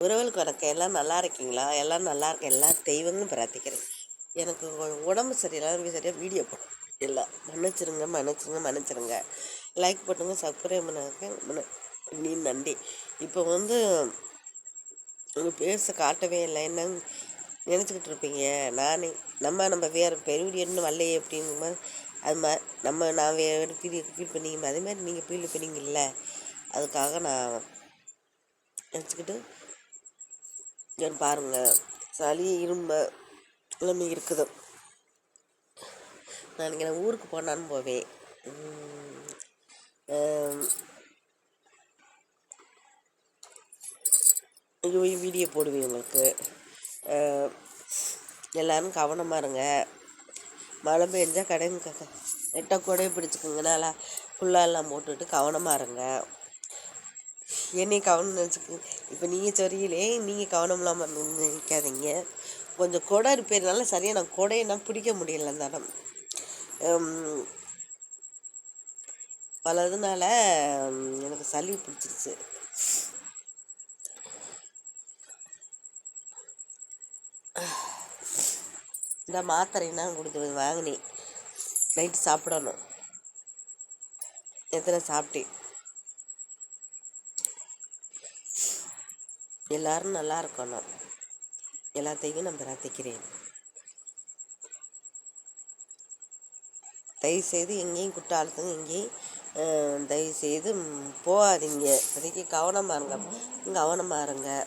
உறவுகளுக்கு வணக்கம் எல்லாம் நல்லா இருக்கீங்களா? எல்லாம் நல்லா இருக்க. எல்லா தெய்வங்களும் பிரார்த்திக்கிறேன். எனக்கு உடம்பு சரியில்லாத சரியாக வீடியோ போடும் எல்லாம் மன்னிச்சிருங்க மன்னிச்சிருங்க மன்னிச்சிருங்க. லைக் பண்ணுங்க சப்ஸ்கிரைப் பண்ணாக்க நீ நன்றி இப்போ வந்து உங்கள் பேச காட்டவே இல்லை. என்ன நினச்சிக்கிட்டு இருப்பீங்க? நானே நம்ம நம்ம வேறு பெருவிடியன்னு வரலையே அப்படிங்கிற மாதிரி அது மாதிரி நம்ம நான் வேறு ஃபீல் ஃபீல் பண்ணிங்க அதே மாதிரி நீங்கள் ஃபீல் பண்ணீங்கல்ல அதுக்காக நான் நினச்சிக்கிட்டு பாருங்கள் சளி இரும்ப எல்லாமே இருக்குது. நான் நினைக்கிறேன் ஊருக்கு போனான்னு போவேன். ஐயோ வீடியோ போடுவேன் உங்களுக்கு. எல்லோரும் கவனமாக இருங்க. மழை பெஞ்சால் கடைங்க நெட்டாக கூடயே பிடிச்சிக்கோங்க. நல்லா ஃபுல்லாலாம் போட்டுட்டு கவனமாக இருங்க. என்னையும் கவனம் நினச்சிக்கோங்க இப்போ நீங்கள் சொரியலே நீங்கள் கவனம் இல்லாமல் நினைக்காதீங்க கொஞ்சம் கொடை இருப்பதுனால சரியாக நான் கொடையை நான் பிடிக்க முடியல அந்த இடம். பலதுனால எனக்கு சளி பிடிச்சிருச்சு. இந்த மாத்திரைன்னா கொடுத்து வாங்கினேன். நைட்டு சாப்பிடணும். எத்தனை சாப்பிட்டேன். எல்லாரும் நல்லா இருக்கணும். எல்லாத்தையும் நான் பிரார்த்திக்கிறேன். தயவுசெய்து எங்கேயும் குற்றாலத்துக்கு எங்கேயும் அஹ், தயவுசெய்து போகாதீங்க. இப்போதைக்கு கவனமாக இருங்க. கவனமாக இருங்க.